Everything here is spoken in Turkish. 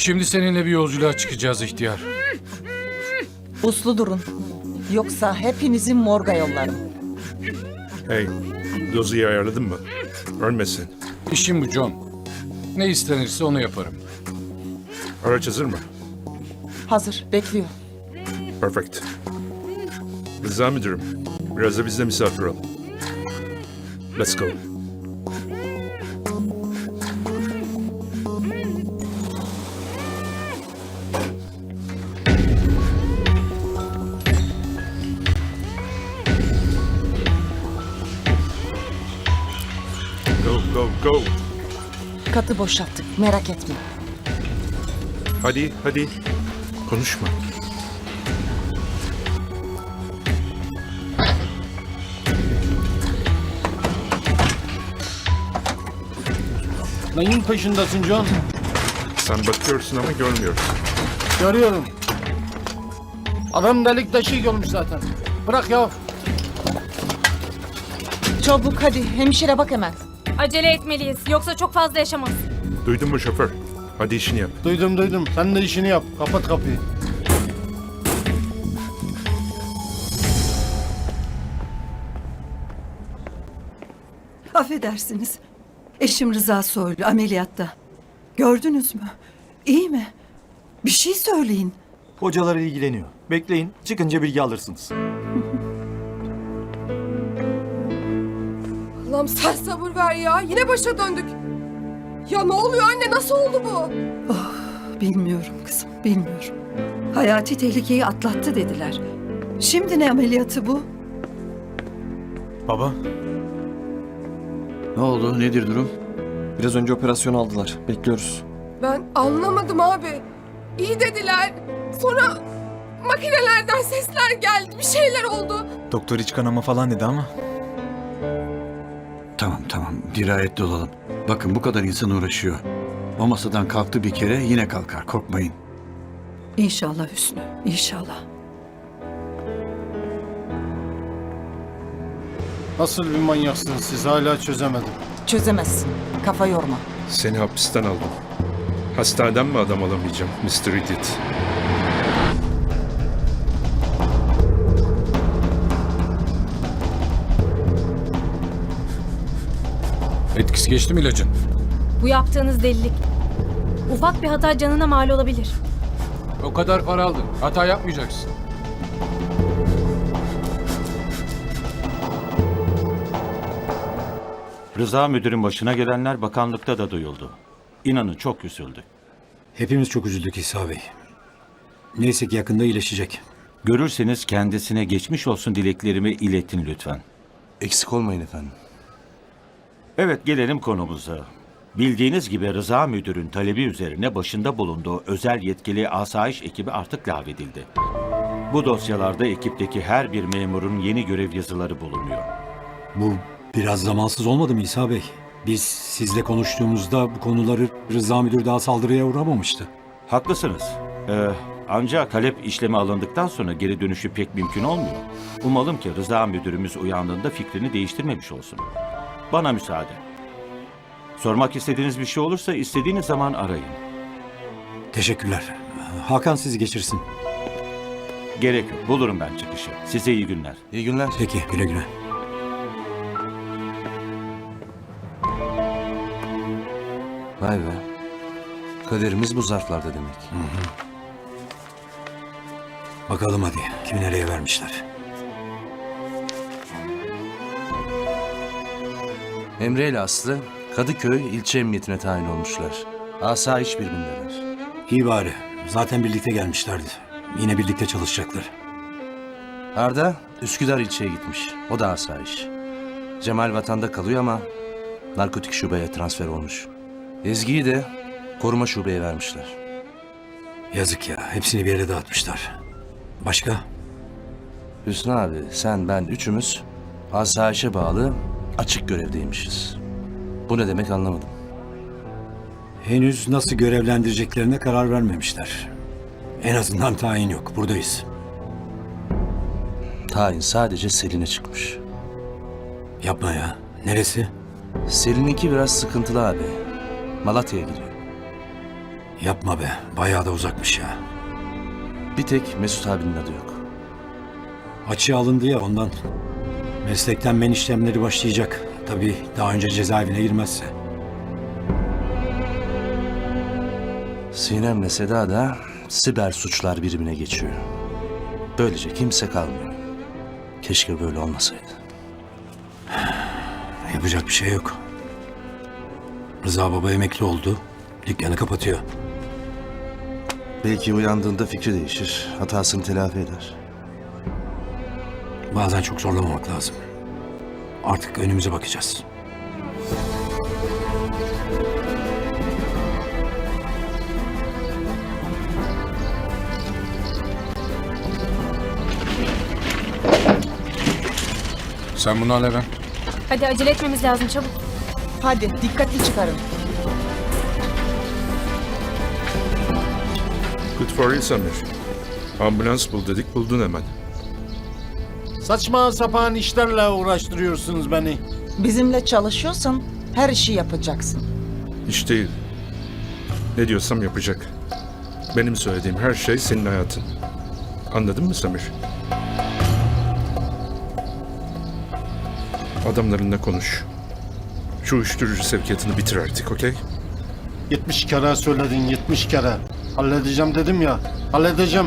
Şimdi seninle bir yolculuğa çıkacağız ihtiyar. Uslu durun. Yoksa hepinizi morga yollarım. Hey, dozuyu ayarladın mı? Ölmesin. İşim bu John. Ne istenirse onu yaparım. Araç hazır mı? Hazır, bekliyor. Perfect. Rıza müdürüm, biraz da bizde misafir ol. Let's go. Katı boşalttık, merak etme. Hadi, hadi. Konuşma. Neyin peşindesin John? Sen bakıyorsun ama görmüyorsun. Görüyorum. Adam delik deşik olmuş zaten. Bırak ya. Çabuk hadi, hemşire bak hemen. Acele etmeliyiz. Yoksa çok fazla yaşamaz. Duydun mu şoför? Hadi işini yap. Duydum duydum. Sen de işini yap. Kapat kapıyı. Affedersiniz. Eşim Rıza Soylu ameliyatta. Gördünüz mü? İyi mi? Bir şey söyleyin. Hocalar ilgileniyor. Bekleyin, çıkınca bilgi alırsınız. Allah'ım sen sabır ver ya. Yine başa döndük. Ya ne oluyor anne? Nasıl oldu bu? Bilmiyorum kızım, bilmiyorum. Hayati tehlikeyi atlattı dediler. Şimdi ne ameliyatı bu? Baba, Ne oldu? Nedir durum? Biraz önce operasyon aldılar. Bekliyoruz. Ben anlamadım abi. İyi dediler. Sonra makinelerden sesler geldi. Bir şeyler oldu. doktor iç kanama falan dedi ama. Tamam tamam. Dirayetli olalım. Bakın bu kadar insan uğraşıyor. O masadan kalktı bir kere yine kalkar. Korkmayın. İnşallah Hüsnü, inşallah. Nasıl bir manyaksınız siz hala çözemedim. Çözemezsin, kafa yorma. Seni hapisten aldım. Hastaneden mi adam alamayacağım Mr. Idiot? Etkisi geçti mi ilacın? Bu yaptığınız delilik. Ufak bir hata canına mal olabilir. O kadar para aldın. Hata yapmayacaksın. Rıza müdürün başına gelenler bakanlıkta da duyuldu. İnanın çok üzüldü. Hepimiz çok üzüldük İsa Bey. Neyse ki yakında iyileşecek. Görürseniz kendisine geçmiş olsun dileklerimi iletin lütfen. Eksik olmayın efendim. Evet gelelim konumuza. Bildiğiniz gibi Rıza müdürün talebi üzerine başında bulunduğu özel yetkili asayiş ekibi artık lağvedildi. Bu dosyalarda ekipteki her bir memurun yeni görev yazıları bulunuyor. Bu biraz zamansız olmadı mı İsa Bey? Biz sizle konuştuğumuzda bu konuları Rıza Müdür daha saldırıya uğramamıştı. Haklısınız. Ee, ancak talep işleme alındıktan sonra geri dönüşü pek mümkün olmuyor. Umalım ki Rıza müdürümüz uyandığında fikrini değiştirmemiş olsun. Bana müsaade. Sormak istediğiniz bir şey olursa istediğiniz zaman arayın. Teşekkürler. Hakan sizi geçirsin. Gerek yok. Bulurum ben çıkışı. Size iyi günler. İyi günler. Peki güle güle. Vay be. Kaderimiz bu zarflarda demek. Bakalım hadi kimi nereye vermişler. Emre ile Aslı Kadıköy ilçe emniyetine tayin olmuşlar. Asayiş birimindeler. İyi bari. Zaten birlikte gelmişlerdi. Yine birlikte çalışacaklar. Arda Üsküdar ilçeye gitmiş. O da asayiş. Cemal vatanda kalıyor ama narkotik şubeye transfer olmuş. Ezgi'yi de koruma şubeye vermişler. Yazık ya. Hepsini bir yere dağıtmışlar. Başka? Hüsnü abi, sen, ben üçümüz asayişe bağlı açık görevdeymişiz. Bu ne demek anlamadım. Henüz nasıl görevlendireceklerine karar vermemişler. En azından tayin yok. Buradayız. Tayin sadece Selin'e çıkmış. Yapma ya. Neresi? Selin'inki biraz sıkıntılı abi. Malatya'ya gidiyor. Yapma be. Bayağı da uzakmış ya. Bir tek Mesut abinin adı yok. Açığa alındı ya ondan. Meslekten men işlemleri başlayacak. Tabii daha önce cezaevine girmezse. Sinem'le Seda da siber suçlar birimine geçiyor. Böylece kimse kalmıyor. Keşke böyle olmasaydı. Yapacak bir şey yok. Rıza baba emekli oldu. Dükkanı kapatıyor. Belki uyandığında fikri değişir, hatasını telafi eder. Bazen çok zorlamamak lazım. Artık önümüze bakacağız. Sen bunu al Eren. Hadi acele etmemiz lazım çabuk. Hadi dikkatli çıkarın. Good for you Samir. Ambulans bul dedik buldun hemen. Saçma sapan işlerle uğraştırıyorsunuz beni. Bizimle çalışıyorsan her işi yapacaksın. Hiç değil. Ne diyorsam yapacak. Benim söylediğim her şey senin hayatın. Anladın mı Samir? Adamlarınla konuş. Şu uyuşturucu sevkiyatını bitir artık, okey? 70 kere söyledin 70 kere. Halledeceğim dedim ya. Halledeceğim.